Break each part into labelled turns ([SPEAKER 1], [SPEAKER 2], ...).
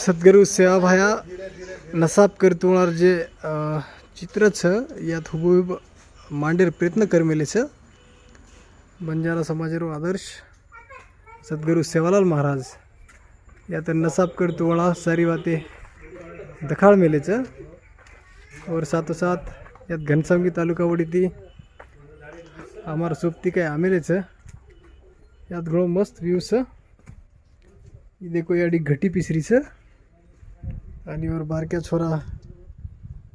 [SPEAKER 1] સદગુરુ સેવાભાયા નસાબ કરતુણાર જે અ, ચિત્ર છે યાત હુબહુબ માંડેર પ્રયત્ન કરમેલે છે બંજારા સમાજરો આદર્શ સદગુરુ સેવાલાલ મહારાજ યાત નસાબ કરતુવાળા સારી વાતે દખાળ મેલે છે और સાથોસાથ यात घनसावंगी तालुका वडीती અમારા સોપતી કાંઈ આમેલે છે यात ઘણો મસ્ત વ્યૂ છે એ દેખો याडी घटी પીસરી છે અને બારક્યા છોરા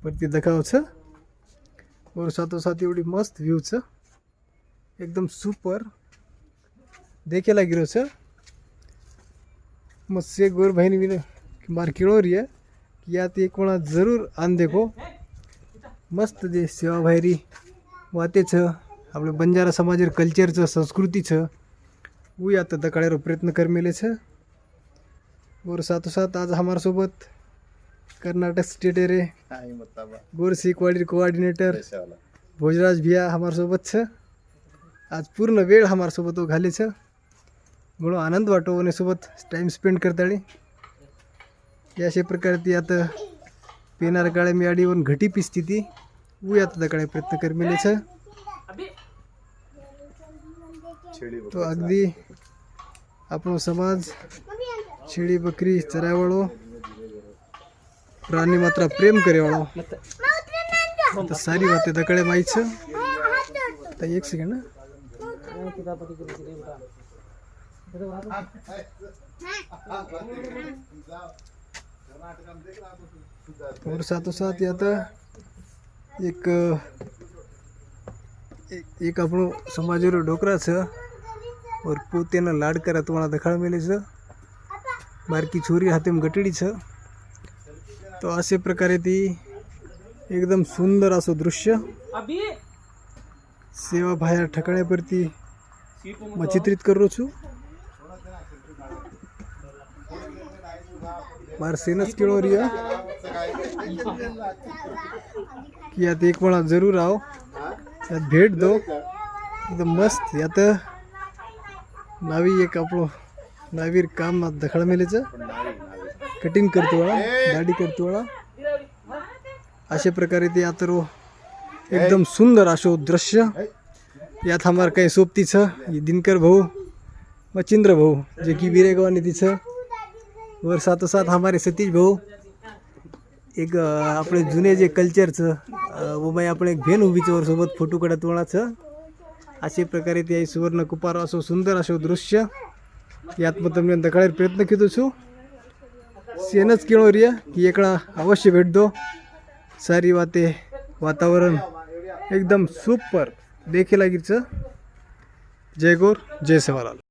[SPEAKER 1] પરથી દેખાવ છે ઓર साथ એવડી मस्त વ્યૂ छ एकदम सुपर. देखे ગીરો छ मग से गोर बहिणी विन मार्केटवर या कि यात एक कोणा जरूर आण देखो. मस्त जे सेवा भाईरी वाते छ आपलं बंजारा समाजेर कल्चरचं छ उ आता दकाळ्यावर प्रयत्न करमेले छ और साथोसाथ आज हमारसोबत कर्नाटक स्टेट एरे गोरसी कोऑर्डिनेटर। भोजराज भिया हमारे सोबत छ। आज पूर्ण वेळ हमारे सोबत घाले छ। म्हणून आनंद वाटो आणि सोबत टाइम स्पेंड करताळी। या अशा प्रकारे ती आता पेनार काळे मी आडीवरून घटी पिसती ती। उ आता काळे प्रयत्न करमेले छ। तो अगदी आपण समाज शेळी बकरी चरावळो। પ્રાણી માત્ર પ્રેમ કરેવાળો તો સારી વાત એ દકડે માઈ છે તો એક સેકન્ડ હા. और સાથોસાથ आता એક એક- એક આપણો સમાજનો ડોકરા છે और પોતેના લાડ કરે તો દખાડ મેલે છે બારકી છોરી હાથેમ ગટડી છે तर अशा प्रकारे ती एकदम सुंदर असं दृश्य सेवा बाहेर ठकाण्यावरती म चित्रित करू छु मार सेनच केळोरी की यात एक वेळा जरूर आओ यात भेट दो. एकदम मस्त. यात नावी एक आपलं नावीर काम दखल मेलेचं. कटिंग करतो बाळा दाढी करतो अशा प्रकारे ते अथर्व एकदम सुंदर असो दृश्य. यात हमार काही सोबतीच दिनकर भाऊ मचिंद्र भाऊ जे की बिरेगावाने तिचं. वर सातोसात हमारे सतीश भाऊ. एक आपले जुने जे कल्चरचं बाई आपण एक भेन उभीचं वर सोबत फोटो कडत वळाचं. असे प्रकारे ते सुवर्ण कुपार असो सुंदर असो दृश्य. यात मग तुम्ही दखाडायला प्रयत्न केतो छू सेनच केळो रिया की एकडा अवश्य भेट दो। सारी वाते वातावरण एकदम सुपर देखील जय गोर जय सेवालाल।